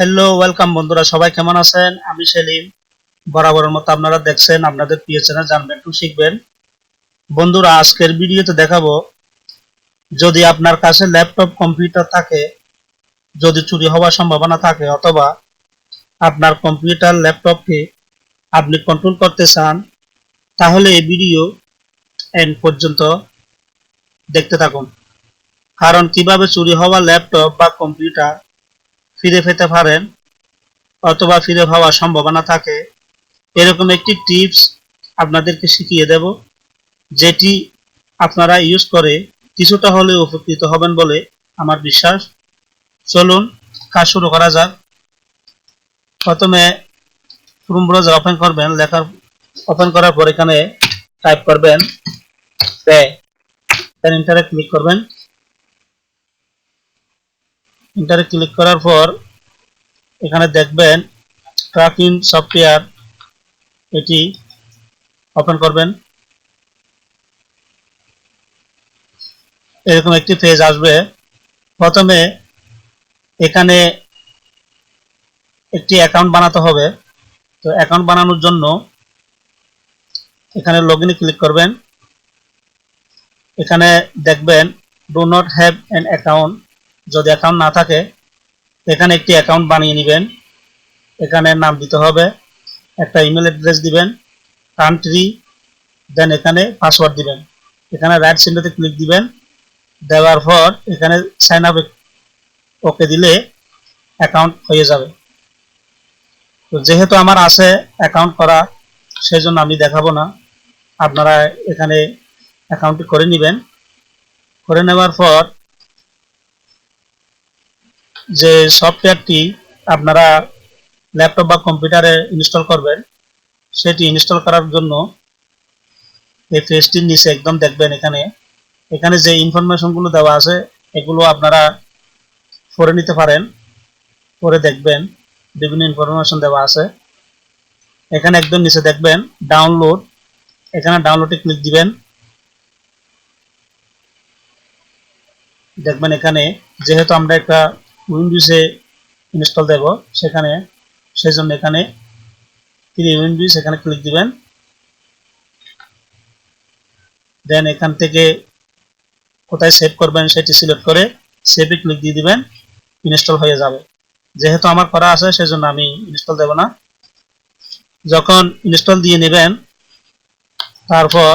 Hello welcome বন্ধুরা, সবাই কেমন আছেন? আমি সেলিম। বরাবরের মতো আপনারা দেখছেন, আপনাদের প্রিয় চ্যানেল জানবেন টু শিখবেন। বন্ধুরা, আজকের ভিডিওতে দেখাবো, যদি আপনার কাছে ল্যাপটপ, কম্পিউটার থাকে, যদি চুরি হওয়ার সম্ভাবনা থাকে, অথবা আপনার কম্পিউটার, ল্যাপটপকে আপনি কন্ট্রোল করতে চান, তাহলে এই ভিডিও এন্ড পর্যন্ত দেখতে থাকুন। কারণ কীভাবে চুরি হওয়া ল্যাপটপ বা কম্পিউটার ফিরে পেতে পারেন অথবা ফিরে পাওয়ার সম্ভাবনা থাকে। এরকম একটি টিপস আপনাদেরকে শিখিয়ে দেব, যেটি আপনারা ইউজ করে কিছুটা হলেও উপকৃত হবেন বলে আমার বিশ্বাস। চলুন, কাজ শুরু করা যাক। প্রথমে ক্রোম ব্রাউজার ওপেন করবেন, লেখার ওপেন করার পর এখানে টাইপ করবেন পে দেন ইন্টারে ক্লিক করবেন। ইন্টারে ক্লিক করার পর, এখানে দেখবেন ট্র্যাকিং সফটওয়্যার এটি ওপেন করবেন। এরকম একটি পেজ আসবে। প্রথমে এখানে একটি অ্যাকাউন্ট বানাতে হবে। তো অ্যাকাউন্ট বানানোর জন্য এখানে লগ ক্লিক করবেন। এখানে দেখবেন do not have an account যদি অ্যাকাউন্ট না থাকে, এখানে একটি অ্যাকাউন্ট বানিয়ে নেবেন। এখানে নাম দিতে হবে, একটা ইমেল অ্যাড্রেস দিবেন কান্ট্রি দেন এখানে পাসওয়ার্ড দিবেন। এখানে রাইট সিনটাতে ক্লিক দিবেন, দেওয়ার পর এখানে সাইন আপ ওকে দিলে অ্যাকাউন্ট হয়ে যাবে। তো যেহেতু আমার আছে অ্যাকাউন্ট করা, সেজন্য আমি দেখাবো না। আপনারা এখানে অ্যাকাউন্টটি করে নেবেন। করে নেওয়ার পর যে সফটওয়্যারটি আপনারা ল্যাপটপ বা কম্পিউটারে ইনস্টল করবেন, সেটি ইনস্টল করার জন্য এই পেজটির নিচে একদম দেখবেন এখানে। এখানে যে ইনফরমেশনগুলো দেওয়া আছে, এগুলো আপনারা পড়ে নিতে পারেন। পরে দেখবেন, বিভিন্ন ইনফরমেশন দেওয়া আছে। এখানে একদম নিচে দেখবেন, ডাউনলোড। এখানে ডাউনলোডে ক্লিক দিবেন। দেখবেন এখানে যেহেতু আমরা একটা উইন্ডোজে ইনস্টল দেব, সেখানে সেই জন্য এখানে তিনি উইন্ডোজ এখানে ক্লিক দিবেন। দেন এখান থেকে কোথায় সেভ করবেন সেটি সিলেক্ট করে সেভে ক্লিক দিয়ে দিবেন ইনস্টল হয়ে যাবে। যেহেতু আমার করা আছে, সেজন্য আমি ইনস্টল দেব না। যখন ইনস্টল দিয়ে নেবেন, তারপর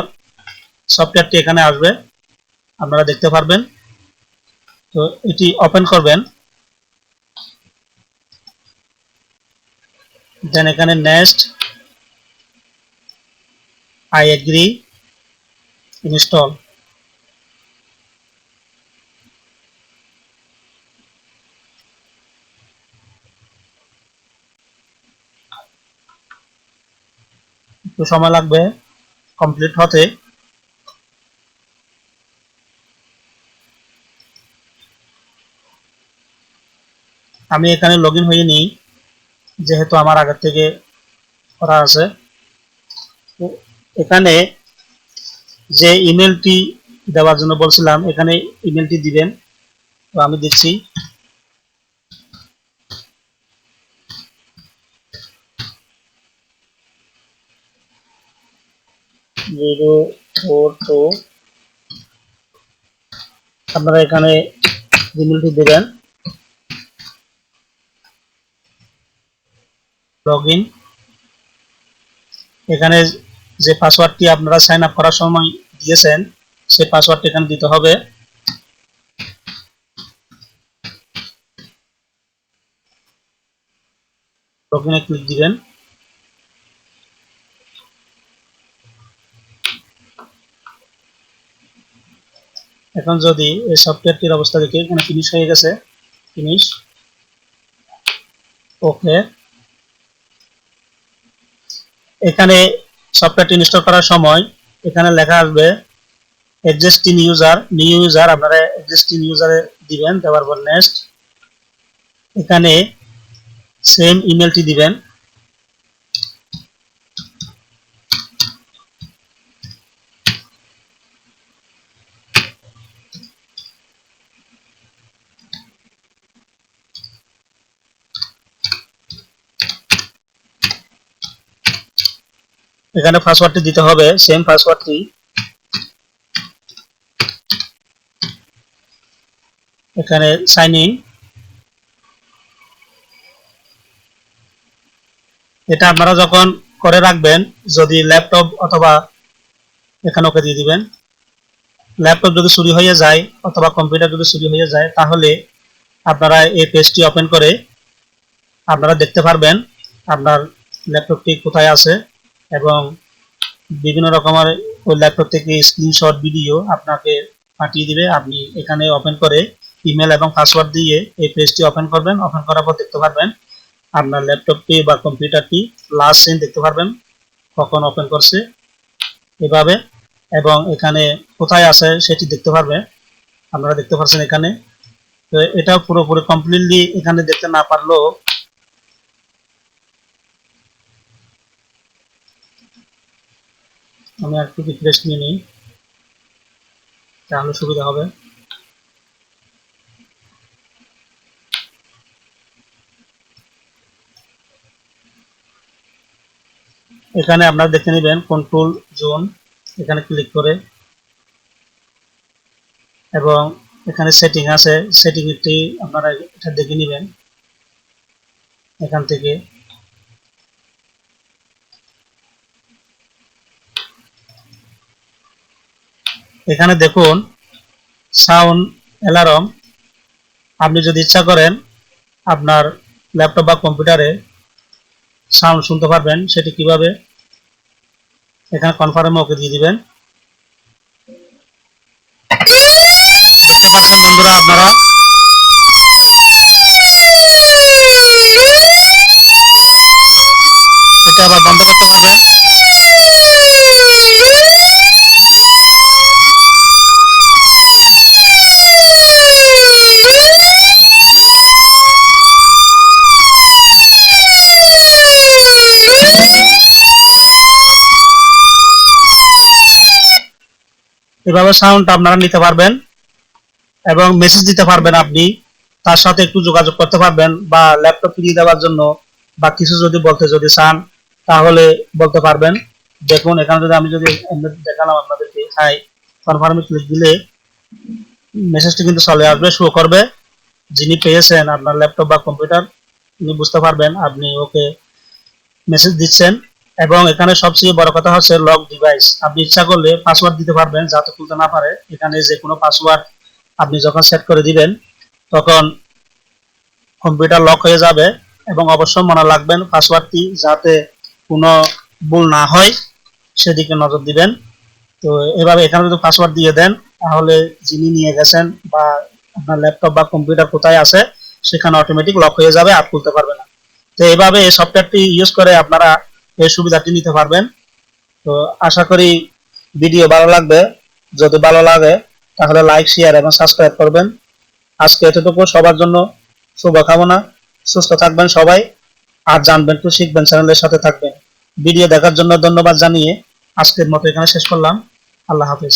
সফটওয়্যারটি এখানে আসবে, আপনারা দেখতে পারবেন। তো এটি ওপেন করবেন। দেন এখানে নেক্সট। I agree. ইনস্টল। একটু সময় লাগবে। কমপ্লিট হতে। আমি এখানে লগ ইন হয়ে নিই যেহেতু আমার আগের থেকে করা আছে এখানে যে ইমেলটি দেওয়ার জন্য বলছিলাম, এখানে ইমেলটি দিবেন, তো আমি দিচ্ছি। Zero four two. আপনারা এখানে ইমেলটি দেবেন। লগ এখানে যে পাসওয়ার্ডটি আপনারা সাইন আপ করার সময় দিয়েছেন, সেই পাসওয়ার্ডটি এখানে দিতে হবে। লগইনে ক্লিক দিবেন। এখন যদি এই সফটওয়্যারটির অবস্থা দেখি এখানে ফিনিশ হয়ে গেছে ফিনিশ ওকে এখানে সফটওয়্যারটি ইনস্টল করার সময় এখানে লেখা আসবে এক্সিস্টিং ইউজার নিউ ইউজার আপনারা এক্সিস্টিং ইউজারে দিবেন দেওয়ার পর নেক্সট এখানে সেম ইমেলটি দিবেন। এখানে পাসওয়ার্ডটি দিতে হবে সেম পাসওয়ার্ডটি এখানে সাইন ইন এটা আপনারা যখন করে রাখবেন, যদি ল্যাপটপ অথবা এখানে ওকে দিয়ে দিবেন। ল্যাপটপ যদি চুরি হয়ে যায় অথবা কম্পিউটার যদি চুরি হয়ে যায়, তাহলে আপনারা এই পেজটি ওপেন করে আপনারা দেখতে পারবেন আপনার ল্যাপটপটি কোথায় আছে। এবং বিভিন্ন রকমের ওই ল্যাপটপ থেকে স্ক্রিনশট ভিডিও আপনাকে পাঠিয়ে দিবে। আপনি এখানে ওপেন করে ইমেল এবং পাসওয়ার্ড দিয়ে এই পেজটি ওপেন করবেন। ওপেন করার পর দেখতে পারবেন আপনার ল্যাপটপটি বা কম্পিউটারটি লাস্ট সিন দেখতে পারবেন, কখন ওপেন করছে এভাবে। এবং এখানে কোথায় আছে সেটি দেখতে পারবে। আপনারা দেখতে পাচ্ছেন এখানে। তো এটা পুরোপুরি কমপ্লিটলি এখানে দেখতে না পারলেও আমি আর একটু রিফ্রেশ নিয়ে নিই। তাহলে সুবিধা হবে। এখানে আপনারা দেখে নেবেন কন্ট্রোল জোন এখানে ক্লিক করে। এবং এখানে সেটিং আছে। সেটিং এটি আপনারা এটা দেখে নেবেন। এখান থেকে। এখানে দেখুন সাউন্ড অ্যালার্ম আপনি যদি ইচ্ছা করেন আপনার ল্যাপটপ বা কম্পিউটারে সাউন্ড শুনতে পারবেন, সেটি কীভাবে? এখানে কনফার্মে ওকে দিয়ে দিবেন। দেখতে পাচ্ছেন বন্ধুরা আপনারা? এটা আবার বন্ধ করতে পারবেন এভাবে সাউন্ড আপনারা নিতে পারবেন এবং মেসেজ দিতে পারবেন আপনি, তার সাথে একটু যোগাযোগ করতে পারবেন বা ল্যাপটপ ফিরিয়ে দেওয়ার জন্য বা কিছু যদি বলতে যদি চান, তাহলে বলতে পারবেন। দেখুন, এখানে যদি আমি যদি দেখালাম আপনাদেরকে হাই কনফার্মে ক্লিক দিলে মেসেজটি কিন্তু চলে আসবে শো করবে। যিনি পেয়েছেন আপনার ল্যাপটপ বা কম্পিউটার তিনি বুঝতে পারবেন আপনি ওকে মেসেজ দিচ্ছেন। এবং এখানে সবচেয়ে বড় কথা হচ্ছে লক ডিভাইস আপনি ইচ্ছা করলে পাসওয়ার্ড দিতে পারবেন, যাতে খুলতে না পারে। এখানে যে কোনো পাসওয়ার্ড আপনি যখন সেট করে দিবেন, তখন কম্পিউটার লক হয়ে যাবে এবং অবশ্যই মনে রাখবেন পাসওয়ার্ডটি যাতে কোনো ভুল না হয়, সেদিকে নজর দিবেন। তো এভাবে এখানে যদি পাসওয়ার্ড দিয়ে দেন, তাহলে যিনি নিয়ে গেছেন বা আপনার ল্যাপটপ বা কম্পিউটার কোথায় আছে, সেখানে অটোমেটিক লক হয়ে যাবে, আর খুলতে পারবে না। তো এইভাবে এই সফটওয়্যারটি ইউজ করে আপনারা এই সুবিধাটি নিতে পারবেন। তো আশা করি ভিডিও ভালো লাগবে। যদি ভালো লাগে, তাহলে লাইক শেয়ার এবং সাবস্ক্রাইব করবেন। আজকে এতটুকু। সবার জন্য শুভকামনা। সুস্থ থাকবেন সবাই আর জানবেন তো শিখবেন চ্যানেলের সাথে থাকবেন। ভিডিও দেখার জন্য ধন্যবাদ জানিয়ে আজকের মতো এখানে শেষ করলাম। আল্লাহ হাফেজ।